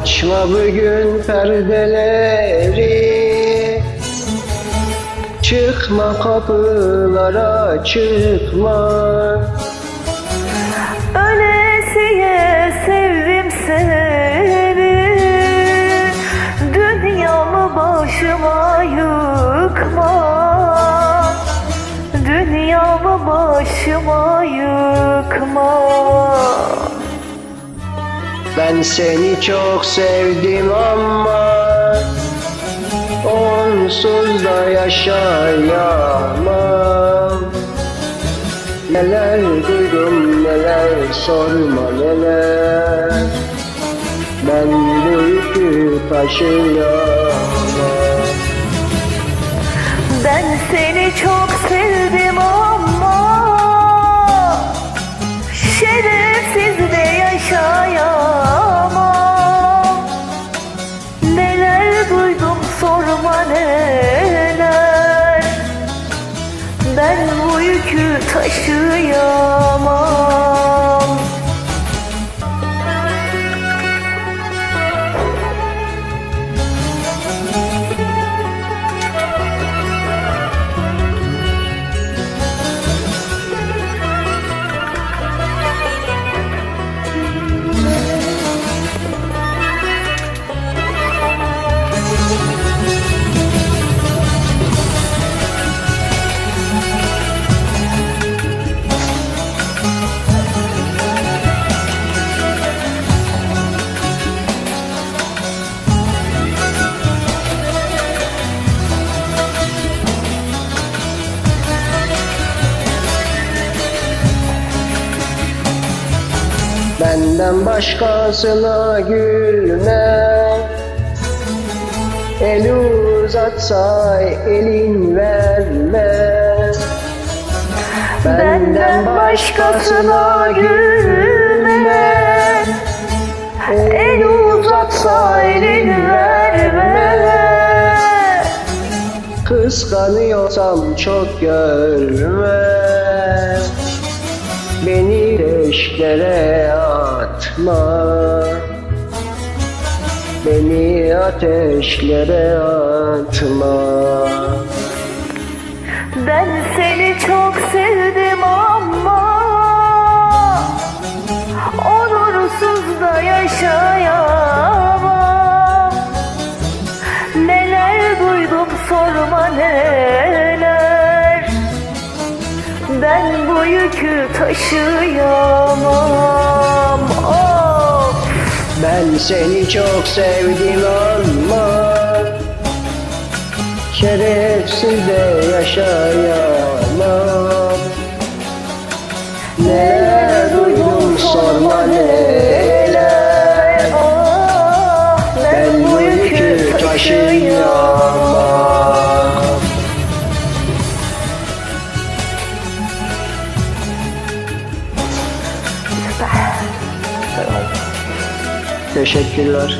Açma bugün perdeleri. Çıkma kapılara çıkma. Ölesiye sevdim seni. Dünyamı başıma yıkma. Dünyamı başıma yıkma Ben seni çok sevdim ama Onsuz da yaşayamam. Neler duydum neler sorma neler. Ben bu yükü taşıyamam. Ben seni çok sevdim ama Ben bu yükü taşıyamam Benden başkasına gülme. El uzatsa elin verme. Benden başkasına gülme. El uzatsa elin verme. Kıskanıyorsam çok görme Beni ateşlere atma. Beni ateşlere atma. Ben seni çok sevdim ama Onursuz da yaşayamam. Neler duydum sorma neler. Ben bu yükü taşıyamam. Of! Ben seni çok sevdim ama Şerefsiz de yaşayamam. Neler duydum sorma neler Teşekkürler.